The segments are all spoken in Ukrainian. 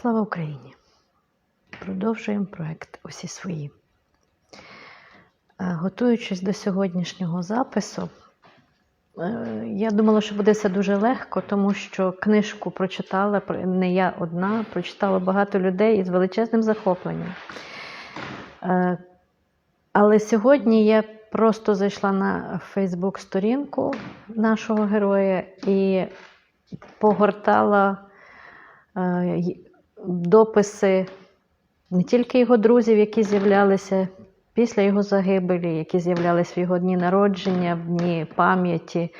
Слава Україні! Продовжуємо проект усі свої. Е, Готуючись до сьогоднішнього запису, е, я думала, що буде все дуже легко, тому що книжку прочитала не я одна, прочитала багато людей із величезним захопленням. Е, Але сьогодні я просто зайшла на Фейсбук-сторінку нашого героя і погортала дописи не тільки його друзів, які з'являлися після його загибелі, які з'являлися в його дні народження, в дні пам'яті, е,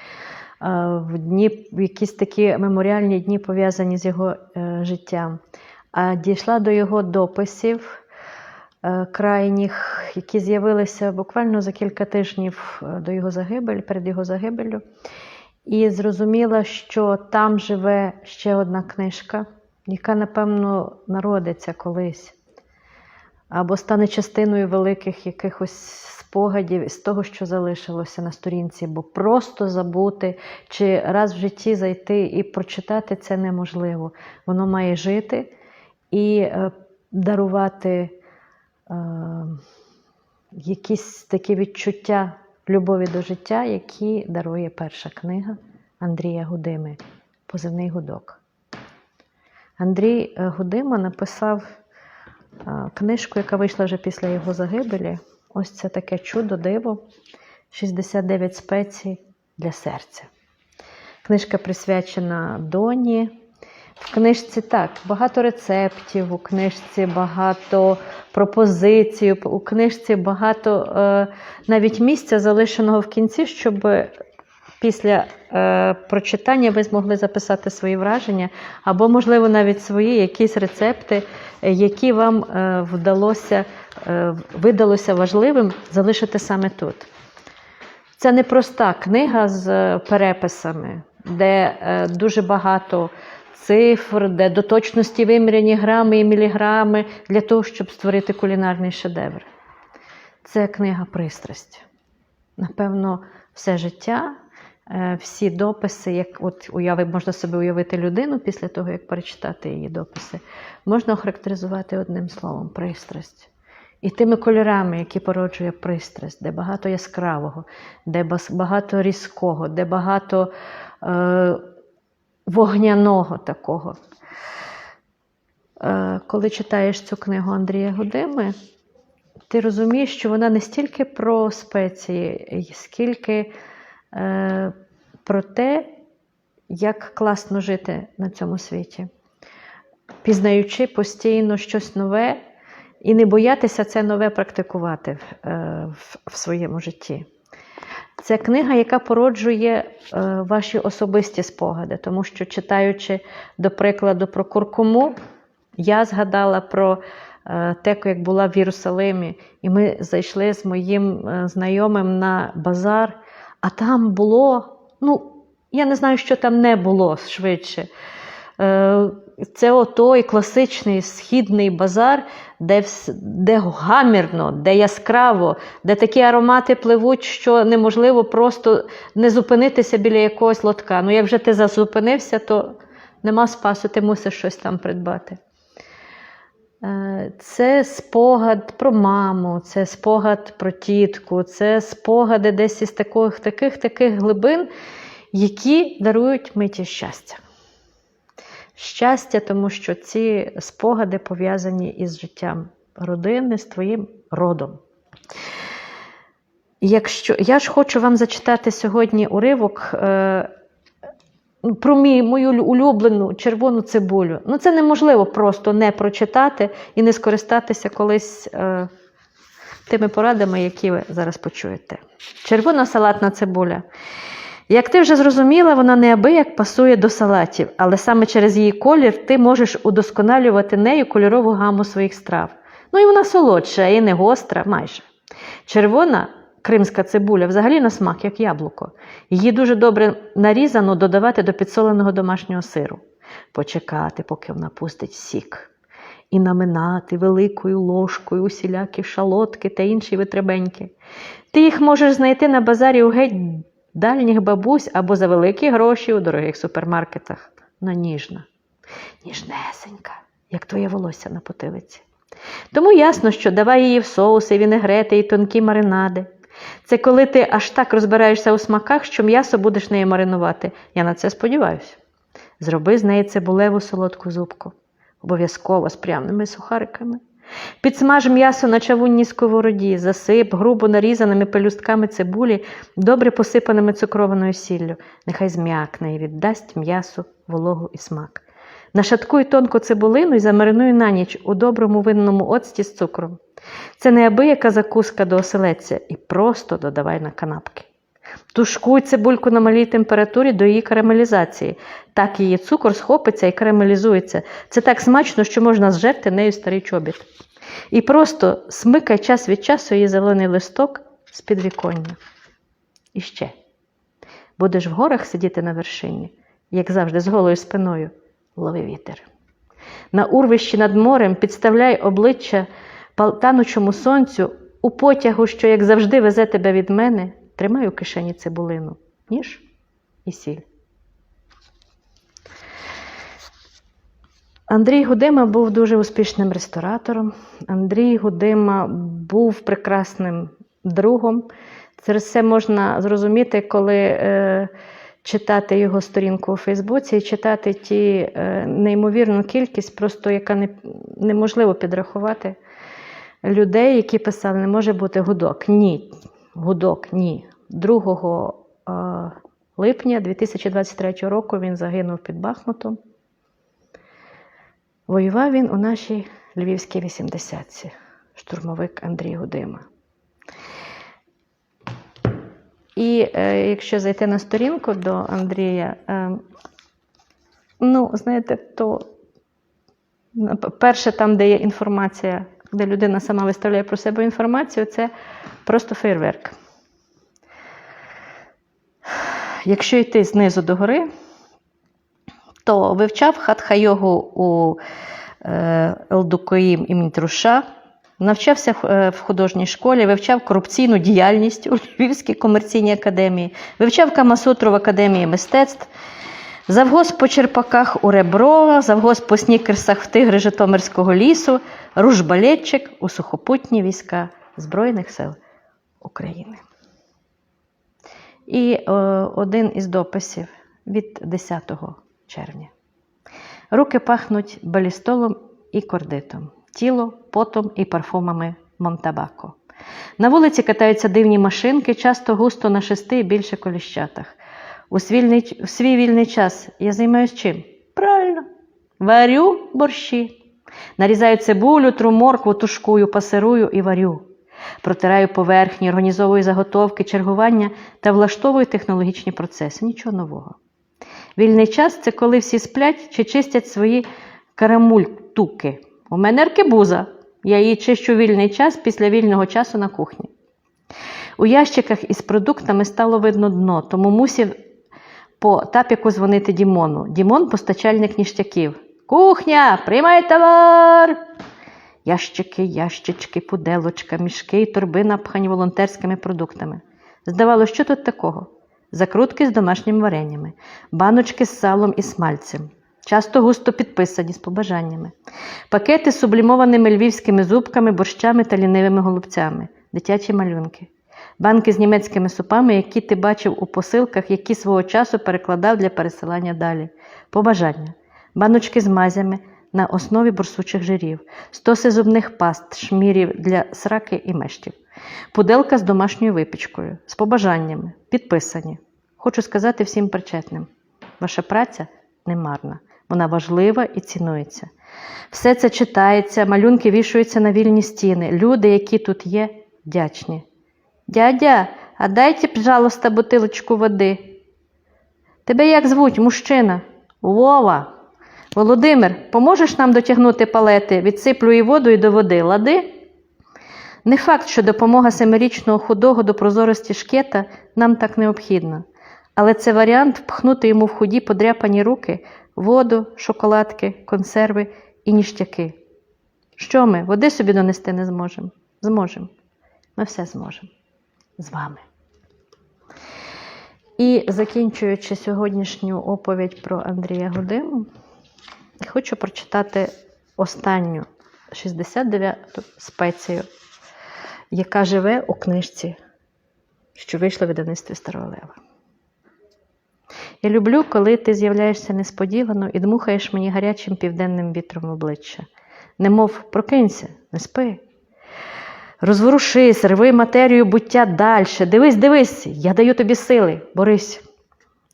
в дні, в якісь такі меморіальні дні пов'язані з його е, життям. А дійшла до його дописів е, крайніх, які з'явилися буквально за кілька тижнів до його загибелі, перед його загибеллю. І зрозуміла, що там живе ще одна книжка, яка, напевно, народиться колись, або стане частиною великих якихось спогадів із того, що залишилося на сторінці, бо просто забути чи раз в житті зайти і прочитати це неможливо. Воно має жити і е, дарувати е, якісь такі відчуття любові до життя, які дарує перша книга Андрія Гудими Позивний гудок. Андрій е, Гудима написав е, книжку, яка вийшла вже після його загибелі. Ось це таке чудо, диво. 69 спецій для серця. Книжка присвячена доні. В книжці так, багато рецептів, у книжці багато пропозицій, у книжці багато е, навіть місця залишеного в кінці, щоб після е, прочитання ви змогли записати свої враження, або, можливо, навіть свої якісь рецепти, які вам е, вдалося, е, видалося важливим залишити саме тут. Це не проста книга з переписами, де е, дуже багато цифр, де до точності виміряні грами і міліграми для того, щоб створити кулінарний шедевр. Це книга пристрасть. Напевно, все життя, всі дописи, як от уяви, можна собі уявити людину після того, як перечитати її дописи, можна охарактеризувати одним словом пристрасть. І тими кольорами, які породжує пристрасть, де багато яскравого, де багато різкого, де багато е, вогняного такого. Е, коли читаєш цю книгу Андрія Гудими, ти розумієш, що вона не стільки про спеції, скільки е, про те, як класно жити на цьому світі, пізнаючи постійно щось нове і не боятися це нове практикувати в, е, своєму житті. Це книга, яка породжує е, ваші особисті спогади, тому що читаючи, до прикладу, про куркуму, я згадала про е, те, як була в Єрусалимі, і ми зайшли з моїм е, знайомим на базар, а там було, ну, я не знаю, що там не було швидше. Е, Це отой класичний східний базар, де, де гамірно, де яскраво, де такі аромати пливуть, що неможливо просто не зупинитися біля якогось лотка. Ну, як вже ти зазупинився, то нема спасу, ти мусиш щось там придбати. Е, Це спогад про маму, це спогад про тітку, це спогади десь із таких таких, таких глибин, які дарують миті щастя. Щастя, тому що ці спогади пов'язані із життям родини, з твоїм родом. Якщо я ж хочу вам зачитати сьогодні уривок е, про мій, мою улюблену червону цибулю. Ну, це неможливо просто не прочитати і не скористатися колись е, тими порадами, які ви зараз почуєте. Червона салатна цибуля. Як ти вже зрозуміла, вона неабияк пасує до салатів, але саме через її колір ти можеш удосконалювати нею кольорову гаму своїх страв. Ну і вона солодша, і не гостра, майже. Червона кримська цибуля взагалі на смак, як яблуко. Її дуже добре нарізано додавати до підсоленого домашнього сиру, почекати, поки вона пустить сік, і наминати великою ложкою усілякі шалотки та інші витребеньки. Ти їх можеш знайти на базарі у геть дальніх бабусь або за великі гроші у дорогих супермаркетах. Но ніжна, ніжнесенька, як твоє волосся на потилиці. Тому ясно, що давай її в соуси, вінегрети і тонкі маринади. Це коли ти аж так розбираєшся у смаках, що м'ясо будеш нею маринувати. Я на це сподіваюся. Зроби з неї цибулеву солодку зубку, обов'язково з пряними сухариками. Підсмаж м'ясо на чавунній сковороді, засип грубо нарізаними пелюстками цибулі, добре посипаними цукрованою сіллю. Нехай зм'якне і віддасть м'ясу вологу і смак. Нашаткуй тонку цибулину і замаринуй на ніч у доброму винному оцті з цукром. Це неабияка закуска до оселедця і просто додавай на канапки. Тушкуй цибульку на малій температурі до її карамелізації. Так її цукор схопиться і карамелізується. Це так смачно, що можна зжерти нею старий чобіт. І просто смикай час від часу її зелений листок з підвіконня. І ще. Будеш в горах сидіти на вершині, як завжди, з голою спиною, лови вітер. На урвищі над морем підставляй обличчя танучому сонцю у потягу, що, як завжди, везе тебе від мене, тримай у кишені цибулину, ніж і сіль. Андрій Гудима був дуже успішним ресторатором. Андрій Гудима був прекрасним другом. Це все можна зрозуміти, коли е, читати його сторінку у Фейсбуці і читати ті е, неймовірну кількість, просто яка не, неможливо підрахувати людей, які писали, не може бути гудок. Ні, гудок, ні. 2 е, липня 2023 року він загинув під Бахмутом. Воював він у нашій Львівській 80-ці, штурмовик Андрій Гудима. І е, якщо зайти на сторінку до Андрія, е, ну, знаєте, то перше, там, де є інформація, де людина сама виставляє про себе інформацію, це просто фейерверк. Якщо йти знизу до гори, то вивчав хатха-йогу у е, Елдукоїм імені Труша, навчався в художній школі, вивчав корупційну діяльність у Львівській комерційній академії, вивчав Камасутру в Академії мистецтв, завгосп по Черпаках у Ребро, завгосп по снікерсах в Тигри Житомирського лісу, ружбалетчик у сухопутні війська Збройних сил України. І о, один із дописів від 10 червня. Руки пахнуть балістолом і кордитом, тіло потом і парфумами Монтабако. На вулиці катаються дивні машинки, часто густо на шести і більше коліщатах. У свій, у свій вільний час я займаюся чим? Правильно, варю борщі. Нарізаю цибулю, тру моркву, тушкую, пасирую і варю. Протираю поверхні, організовую заготовки, чергування та влаштовую технологічні процеси. Нічого нового. Вільний час це коли всі сплять чи чистять свої карамультуки. У мене аркебуза. Я її чищу вільний час після вільного часу на кухні. У ящиках із продуктами стало видно дно, тому мусив по тапіку дзвонити Дімону. Дімон постачальник ніштяків. Кухня, приймай товар! Ящики, ящички, пуделочка, мішки і торби напхані волонтерськими продуктами. Здавалося, що тут такого? Закрутки з домашніми вареннями, баночки з салом і смальцем, часто густо підписані з побажаннями, пакети з сублімованими львівськими зубками, борщами та лінивими голубцями, дитячі малюнки, банки з німецькими супами, які ти бачив у посилках, які свого часу перекладав для пересилання далі, побажання, баночки з мазями на основі борсучих жирів, стоси зубних паст, шмірів для сраки і мештів. Пуделка з домашньою випічкою, з побажаннями, підписані. Хочу сказати всім причетним: ваша праця не марна, вона важлива і цінується. Все це читається, малюнки вішуються на вільні стіни. Люди, які тут є, вдячні. Дядя, а дайте, пожалуйста, бутилочку води. Тебе як звуть, мужчина? Вова. Володимир, поможеш нам дотягнути палети, відсиплю і воду і до води, лади? Не факт, що допомога семирічного худого до прозорості шкета нам так необхідна, але це варіант впхнути йому в худі подряпані руки, воду, шоколадки, консерви і ніштяки. Що ми, води собі донести не зможемо? Зможемо. Ми все зможемо. З вами. І закінчуючи сьогоднішню оповідь про Андрія Гудиму, хочу прочитати останню 69-ту спецію, яка живе у книжці, що вийшла в видавництві Старого Лева. Я люблю, коли ти з'являєшся несподівано і дмухаєш мені гарячим південним вітром в обличчя. Немов прокинься, не спи. Розворушись, рви матерію буття далі. Дивись, дивись, я даю тобі сили, борись.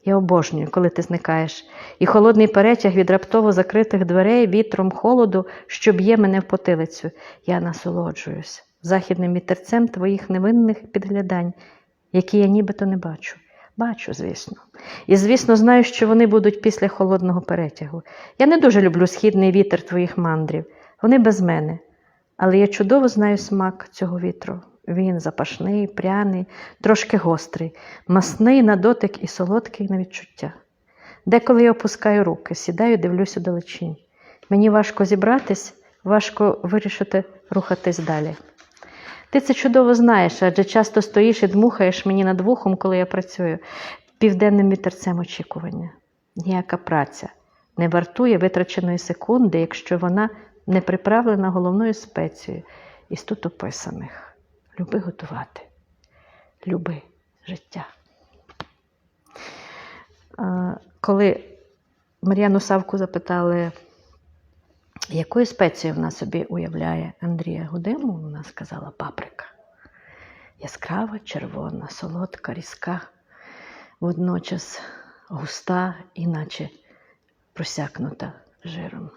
Я обожнюю, коли ти зникаєш, і холодний перетяг від раптово закритих дверей вітром холоду, що б'є мене в потилицю. Я насолоджуюсь західним вітерцем твоїх невинних підглядань, які я нібито не бачу. Бачу, звісно. І, звісно, знаю, що вони будуть після холодного перетягу. Я не дуже люблю східний вітер твоїх мандрів. Вони без мене. Але я чудово знаю смак цього вітру. Він запашний, пряний, трошки гострий, масний на дотик і солодкий на відчуття. Деколи я опускаю руки, сідаю, дивлюся далечінь. Мені важко зібратись, важко вирішити рухатись далі. Ти це чудово знаєш, адже часто стоїш і дмухаєш мені над вухом, коли я працюю, південним вітерцем очікування. Ніяка праця не вартує витраченої секунди, якщо вона не приправлена головною спецією із тут описаних. Люби готувати, люби життя. Коли Мар'яну Савку запитали, якою спецією вона собі уявляє Андрія Гудиму, вона сказала паприка. Яскрава, червона, солодка, різка, водночас густа, іначе просякнута жиром.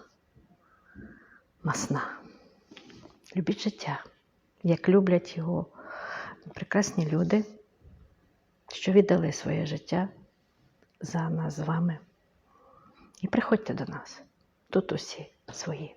Масна. Любіть життя, як люблять його прекрасні люди, що віддали своє життя за нас з вами. І приходьте до нас. Тут усі свої.